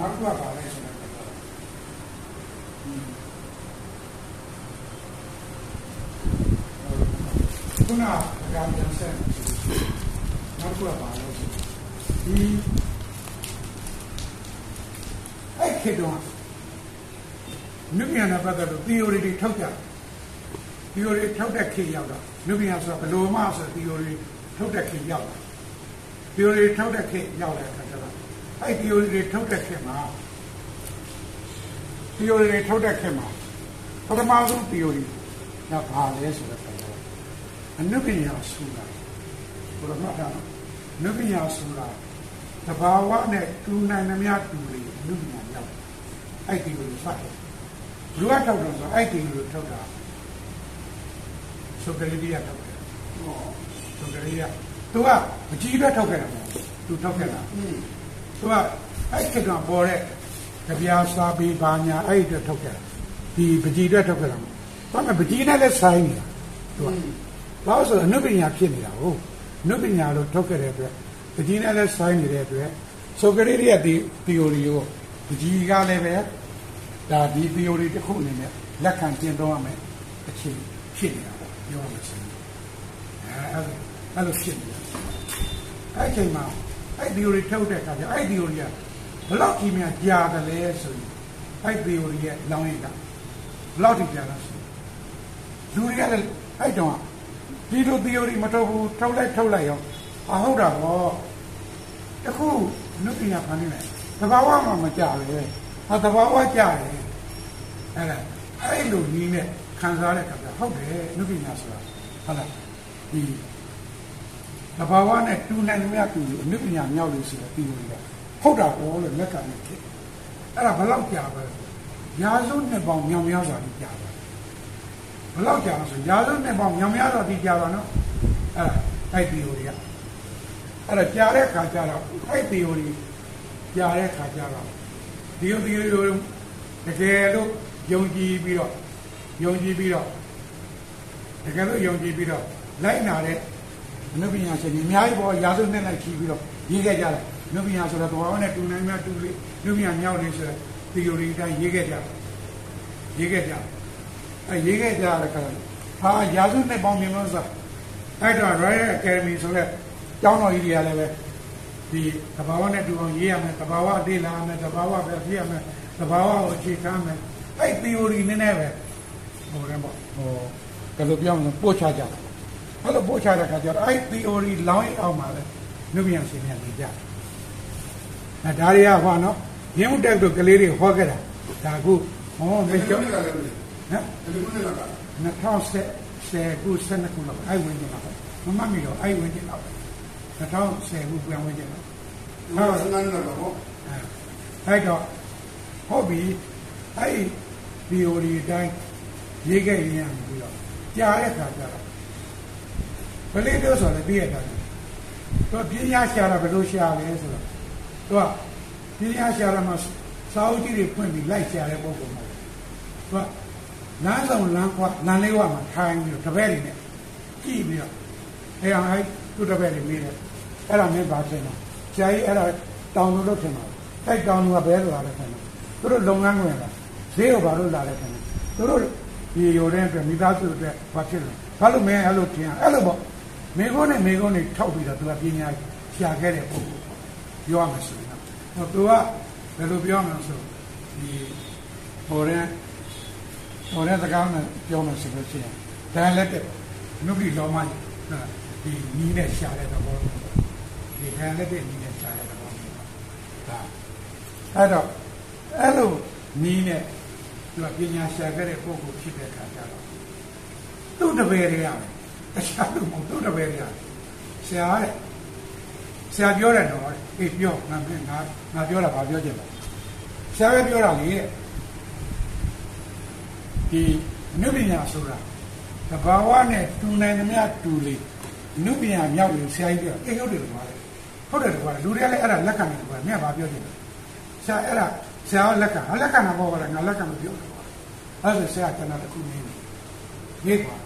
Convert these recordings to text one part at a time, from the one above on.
နောက်တစ်ခုကပါလဲဆိုတော့ခုနကကြောင်ပြန်ဆက်နောက်တစ်ခုကပါလဲဆိုဒီအဲ့ခေတ္တကနုပညာနဲ့ပတ်သက်လို့ theory တွေထုတ်ကြ theory ထုတ်တဲ့ခေတ်ရောက်တော့နုပညာဆိုတော့ဘယ်လိုမှဆို theory ထုတ်တဲ့ခေတ်ရောက်တာ theory ထုတ်တဲ့ခေတ်ရောက်တဲ့အခါကျတော့ အဲ့ theory တွေထုတ်တဲ့ခေတ်မှာ theory တွေထုတ်တဲ့ခေတ်မှာပထမဆုံး theory ကဘာလဲဆိုတော့အနုပညာဆိုတာဘုရားမှာတော့နုပညာဆိုတာတဘာဝနဲ့တူနိုင်သမျှတူလေအနုပညာရောက်အဲ့ဒီလိုစတယ်လူကထောက်တော့ဆိုအဲ့ဒီလိုထောက်တာဆိုကြလိရထောက်တယ်ဟောဆိုကြလိရသူကမကြီးပဲထောက်ခဲ့တာမဟုတ်သူထောက်ခဲ့တာ သူကအဲ့ခေတ်ကပေါ်တဲ့ကြပြားစာပေဘာညာအဲ့ဒီထောက်ခဲ့တာဒီပကြီးတဲ့ထောက်ခဲ့တာဘာမှပကြီးနဲ့လည်းဆိုင်နေတာသူကဘာလို့ဆိုအနုပညာဖြစ်နေတာဟုတ်အနုပညာလို့ထောက်ခဲ့တဲ့အတွက်ပကြီးနဲ့လည်းဆိုင်နေတဲ့အတွက်ဆိုကြလိရဒီ theory ကိုပကြီးကလည်းပဲဒါဒီ theory တစ်ခုအနေနဲ့လက်ခံကျင့်သုံးရမယ်အခြေဖြစ်နေတာပေါ့ပြောရမယ်ဆိုရင်အဲအဲ့လိုဖြစ်နေတာအဲ့ဒီချိန်မှာ အဲ့ theory ထုတ်တဲ့အခါကျအဲ့ theory ကဘလောက်ကြီးများကြာတယ်လဲဆိုရင်အဲ့ theory ရဲ့လောင်းရည်ကဘလောက်ကြီးကြာလဲဆိုလူတွေကလည်းအဲ့တော့ဒီလို theory မထုတ်ဘူးထုတ်လိုက်ထုတ်လိုက်ရောအဟုတ်တာဟောတခုနုပညာဖန်နေတယ်တဘာဝမှမကြပဲဟာတဘာဝကြတယ်အဲ့ဒါအဲ့လိုနည်းနဲ့ခံစားတဲ့အခါကျဟုတ်တယ်နုပညာဆိုတာဟုတ်လားဒီ တဘာဝနဲ့တူနိုင်မြတ်တူအနုပညာမြောက်လို့ဆိုတော့ပြီးလို့ရဟုတ်တာပေါ်လို့လက်ကနဲ့ဖြစ်အဲ့ဒါဘယ်လောက်ကြာပဲရာစုနှစ်ပေါင်းမြောင်များစွာကြီးကြာပါဘယ်လောက်ကြာလဲဆိုရာစုနှစ်ပေါင်းမြောင်များစွာကြီးကြာပါနော်အဲ့အဲ့ဒီ theory ကအဲ့ဒါကြာတဲ့ခါကျတော့အဲ့ theory ကြာတဲ့ခါကျတော့ဒီ theory ကိုတကယ်လို့ယုံကြည်ပြီးတော့ယုံကြည်ပြီးတော့တကယ်လို့ယုံကြည်ပြီးတော့လိုက်နာတဲ့ အနုပညာရှင်ကြီးအများကြီးပေါ်ရာစုနှစ်လိုက်ချီပြီးတော့ရေးခဲ့ကြတယ်အနုပညာဆိုတော့တော်တော်နဲ့တူနိုင်မှတူလေးအနုပညာမြောက်လေးဆိုတဲ့ theory တိုင်းရေးခဲ့ကြတယ်ရေးခဲ့ကြတယ်အဲရေးခဲ့ကြတဲ့ခါဟာရာစုနှစ်ပေါင်းမြင်လို့ဆိုအဲ့တော့ Royal Academy ဆိုတဲ့ကျောင်းတော်ကြီးတွေကလည်းပဲဒီသဘာဝနဲ့တူအောင်ရေးရမယ်သဘာဝအသေးလာမယ်သဘာဝပဲဖြစ်ရမယ်သဘာဝကိုအခြေခံမယ်အဲ့ theory နည်းနည်းပဲဟိုလည်းပေါ့ဟိုကယ်လိုပြောမလဲပို့ချကြတယ် အဲ့လိုပို့ချတဲ့ခါကျတော့အဲ့ theory လောင်းအောင်မှာလဲနုပညာရှင်များနေကြတယ်အဲဒါတွေကဟောနော်ရင်းမှုတက်တို့ကလေးတွေဟောခဲ့တာဒါအခုဟောမေကျော်ဟမ်ဒီလိုနဲ့လာတာ2010ဆယ်ခု12ခုလောက်အဲ့ဝင်ကြတော့မမမီတော့အဲ့ဝင်ကြတော့2010ခုပြန်ဝင်ကြတော့ဟာစနန်းလာတော့အဲ့တော့ဟုတ်ပြီအဲ့ဒီ theory အတိုင်းရေးခဲ့ရင်ပြီးတော့ကြားတဲ့ခါကျတော့ ဘယ်လိုပြောဆိုလဲပြည့်ရတာတော့ပညာရှာတာဘယ်လိုရှာလဲဆိုတော့သူကပညာရှာတာမှာစာအုပ်ကြီးတွေဖွင့်ပြီးလိုက်ရှာတဲ့ပုံပေါ်မှာသူကလမ်းဆောင်လမ်းကွာလမ်းလေးဝမှာထိုင်ပြီးတော့တပည့်တွေနဲ့ကြည့်ပြီးတော့အဲ့အောင်အဲ့သူ့တပည့်တွေမေးတယ်အဲ့ဒါမင်းဘာထင်လဲဆရာကြီးအဲ့ဒါတောင်းလို့လုပ်ထင်ပါအဲ့တောင်းလို့ကဘယ်လိုလာလဲထင်လဲသူတို့လုပ်ငန်းဝင်လာဈေးကိုဘာလို့လာလဲထင်လဲသူတို့ဒီရိုတဲ့အတွက်မိသားစုအတွက်ဘာဖြစ်လဲဘာလို့မင်းအဲ့လိုထင်အဲ့လိုပေါ့ မိကုန်းနဲ့မိကုန်းနဲ့ထောက်ပြီးတော့သူကပညာရှာခဲ့တဲ့ပုံပြောရမယ်ဆိုရင်ဟိုသူကဘယ်လိုပြောမလဲဆိုဒီဟိုတဲ့ဟိုတဲ့စကားနဲ့ပြောမှဆိုလို့ရှိရင်ဒါလည်းတဲ့နုပ္ပိလောမကြီးဒီနီးနဲ့ရှာတဲ့သဘောဒီဒါလည်းတဲ့နီးနဲ့ရှာတဲ့သဘောဒါအဲ့တော့အဲ့လိုနီးနဲ့သူကပညာရှာခဲ့တဲ့ပုံကိုဖြစ်တဲ့အခါကျတော့သူ့တပည့်တွေရ တယ်တခြားလူမဟုတ်သူ့တပည့်တွေရတယ်ဆရာတဲ့ဆရာပြောတယ်တော့အေးပြောငါငါငါပြောတာဘာပြောချင်လဲဆရာပဲပြောတာလေတဲ့ဒီအနုပညာဆိုတာတဘာဝနဲ့တူနိုင်သမျှတူလေအနုပညာမြောက်လို့ဆရာကြီးပြောအေးဟုတ်တယ်ကွာလေဟုတ်တယ်ကွာလူတွေကလည်းအဲ့ဒါလက်ခံတယ်ကွာမြတ်ဘာပြောချင်လဲဆရာအဲ့ဒါဆရာလက်ခံဟာလက်ခံတာပေါ့ကွာငါလက်ခံမပြောဘူးကွာအဲ့ဒါဆရာကနာတခုနေနေနေကွာ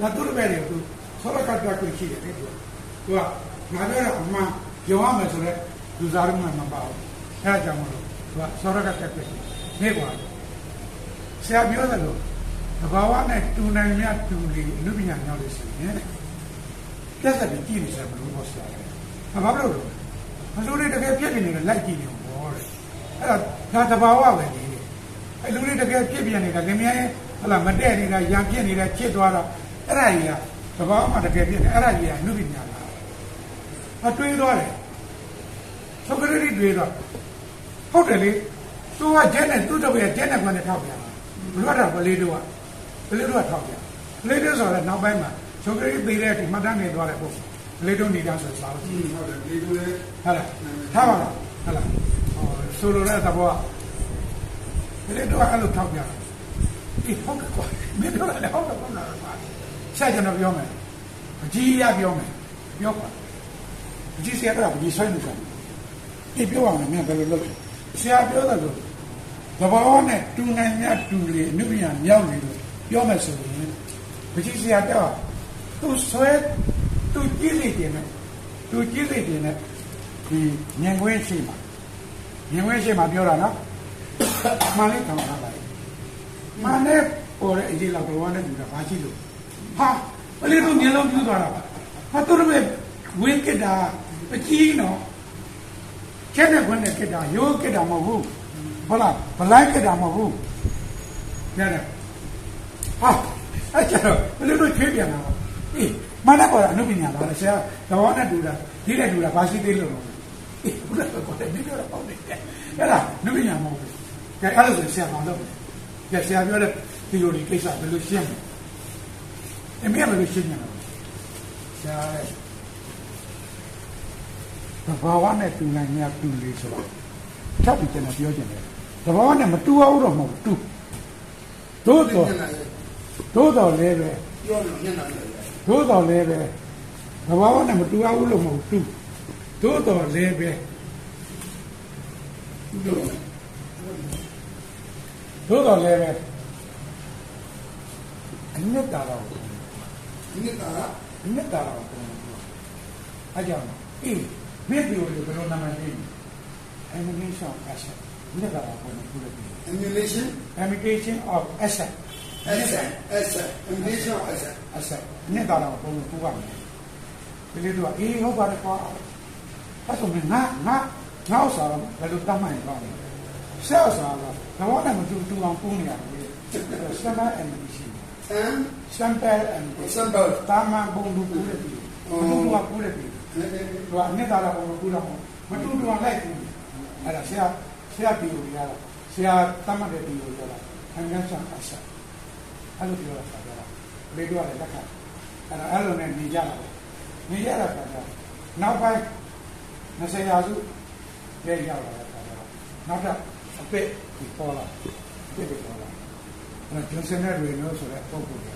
ဒါသူ့ရဲ့တွေသူဆောရကတ်တက်ကိုရှိတယ်လေသူကငါပြောတာအမှန်ပြောရမယ်ဆိုတော့လူစားရမှမပါဘူးအဲဒါကြောင့်မလို့ကစောရကတက်ပြနေကွာဆရာပြောတယ်လို့သဘာဝနဲ့တူနိုင်မြတ်တူလေအနုပညာရောက်လို့ရှိရင်တဲ့ပြဿနာကြည့်နေစရာမလိုပေါ့ဆရာ။ဘာလို့လဲ။မလို့လေတကယ်ပြည့်ပြနေတယ်လိုက်ကြည့်နေဘောတဲ့။အဲ့ဒါဒါသဘာဝပဲလေ။အဲ့လူတွေတကယ်ပြည့်ပြနေတာခင်ဗျားရဲ့ဟလာမတဲ့နေတာရံပြည့်နေတာချစ်သွားတာ အဲ့ဒါကြီးကသဘာဝမှာတကယ်ပြည့်နေအဲ့ဒါကြီးကအနုပညာလား။အတွေးသွားတယ်။ဆိုကြရည်တွေးတော့ဟုတ်တယ်လေသူကကျက်နဲ့သူ့တော့ရဲ့ကျက်နဲ့ခွန်းနဲ့ထောက်ပြန်ဘလို့တော့ပလေးတို့ကပလေးတို့ကထောက်ပြန်ပလေးတို့ဆိုတော့နောက်ပိုင်းမှာဆိုကြရည်သေးတဲ့အထိမှတ်တမ်းနေသွားတယ်ပေါ့ပလေးတို့နေတာဆိုစားလို့ဟုတ်တယ်ဒီလိုလေဟုတ်လားထားပါလားဟုတ်လားဟောဆိုလိုတဲ့သဘောကပလေးတို့ကအဲ့လိုထောက်ပြန်ဒီဟုတ်ကဲ့ကွာမင်းတို့လည်းဟုတ်ကဲ့ကွာ ဆက်ကျွန်တော်ပြောမယ်အကြီးရပြောမယ်ပြောပါအကြီးဆရာကပကြီးဆိုင်နေတယ်ဒီပြောအောင်လည်းမင်းဘယ်လိုလုပ်လဲဆရာပြောတယ်လို့သဘောနဲ့တူနိုင်မြတ်တူလေအနုပညာမြောက်နေလို့ပြောမယ်ဆိုရင်ပကြီးဆရာတော့သူဆွဲသူကြည့်လိမ့်တယ်နဲ့သူကြည့်လိမ့်တယ်နဲ့ဒီညံခွင်းရှိမှာညံခွင်းရှိမှာပြောတာနော်မှန်လေးခံရပါလေမှန်နဲ့ပေါ်တဲ့အရေးလောက်တော့နဲ့တူတာဘာကြည့်လို့ ဟာပလေးတို့ညလုံးပြူသွားတာပါဟာသူတို့ပဲဝင်းကတာအကြီးနော်ကျက်တဲ့ခွန်းနဲ့ကတာရိုးကတာမဟုတ်ဘူးဟုတ်လားဗလိုက်ကတာမဟုတ်ဘူးညနေဟာအဲ့ကျတော့ဘယ်လိုလုပ်ချွေးပြန်လာတော့အေးမနက်ပေါ်အနုပညာပါလေဆရာတော်နဲ့တူတာဒီနဲ့တူတာဘာရှိသေးလို့လဲအေးဘုရားကတော့တယ်မင်းတို့တော့ပေါ့နေတယ်အဲ့ဒါအနုပညာမဟုတ်ဘူးကဲအဲ့လိုဆိုဆရာမလုပ်ဘူးကဲဆရာပြောတဲ့ theory ကိစ္စဘယ်လိုရှင်းလဲ အမေကဘယ်လိုရှင်းညာလဲဆရာရဲ့သဘာဝနဲ့တူနိုင်မြတ်တူလေဆိုတော့ထပ်ပြီးကျွန်တော်ပြောချင်တယ်သဘာဝနဲ့မတူအောင်တော့မဟုတ်တူတို့တော့ညနာလေတို့တော့လည်းပဲပြောလို့ညနာလေတို့တော့လည်းပဲသဘာဝနဲ့မတူအောင်လို့မဟုတ်တူတို့တော့လည်းပဲတို့တို့တော့လည်းပဲအနှစ်တာတော့ ဒီနေ့ကအနှစ်တာတော့အကြောင်းအေးမြေဒီကိုဘယ်လိုနာမည်လဲ animation asset အနှစ်တာတော့ပုံပြလို့ emulation Imitation of asset asset asset emulation asset asset နှစ်သာတော့ပုံပူပါမယ်ဒီလိုတော့အေးဟုတ်ပါတယ်ကွာအဲ့ဆိုရင်ငါငါငါဥစ္စာတော့ဘယ်လိုတတ်မှန်သွားလဲဆက်ဥစ္စာတော့တော့လည်းမတူတူအောင်ပူးနေရတယ်စမ်းမ animation and sample and example တာမန်ပုံလူပူးတယ် ပြီမတူတူအောင်ပူးတယ်ပြီတော့အနှစ်သာတော့ပုံပူးတော့မတူတူအောင်လိုက်ပူးအဲ့ဒါဆရာဆရာပြီးလို့ရတာဆရာတတ်မှတ်တဲ့ပြီးလို့ရတာအငန်းဆောင်အဆက်အဲ့လိုပြောတာဆရာလေတော့လည်းလက်ခံအဲ့ဒါအဲ့လိုနဲ့နေကြတာပဲနေရတာကနောက်ပိုင်း20ရာစုရဲရောက်လာတာကနောက်တော့အပစ်ဒီပေါ်လာအပစ်ဒီပေါ်လာ အဲ့ဒါဂျွန်ဆန်နဲ့ရေနိုးဆိုတဲ့ပုံပုံက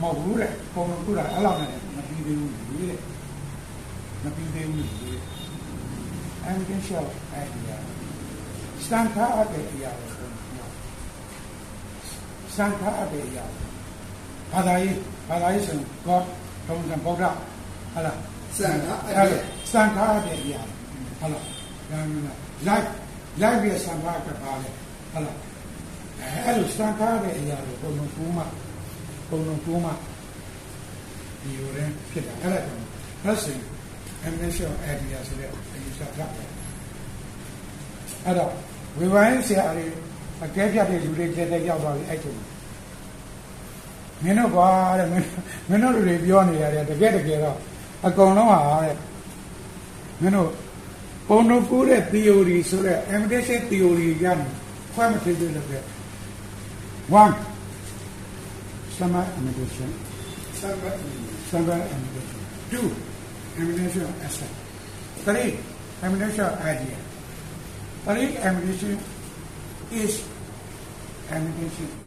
မဟုတ်ဘူးတဲ့ပုံပုံကအဲ့လောက်နဲ့မပြီးသေးဘူးလေတဲ့မပြီးသေးဘူးလေ I'm going to show idea စံခါအပ်တဲ့အရာကိုပြောစံခါအပ်တဲ့အရာဘာသာရေးဘာသာရေးဆို God ဘုံကံဗုဒ္ဓဟာလားစံခါအပ်တဲ့စံခါအပ်တဲ့အရာဟာလားဒါမျိုးလား live live ရဲ့စံခါကပါလေဟာလား အဲ့လိုစံခါတဲ့အရာကိုဘုံကူမှဘုံကူမှဒီလိုရင်ဖြစ်တာအဲ့ဒါကြောင့်ဒါဆို amnesia idea ဆိုတဲ့အယူဆထားတယ်အဲ့တော့ဝေဝိုင်းဆရာတွေအကဲပြတ်တဲ့လူတွေကြက်တဲ့ရောက်သွားပြီအဲ့ချိန်မင်းတို့ကွာတဲ့မင်းမင်းတို့လူတွေပြောနေရတယ်တကယ်တကယ်တော့အကုန်လုံးဟာတဲ့မင်းတို့ပုံတို့ကူးတဲ့ theory ဆိုတဲ့ imitation theory ကနေခွဲမထည့်သေးလို့ပဲ One, stomach ammunition. summer immigration. Two, immigration of asset. Three, immigration of idea. Three, immigration is immigration.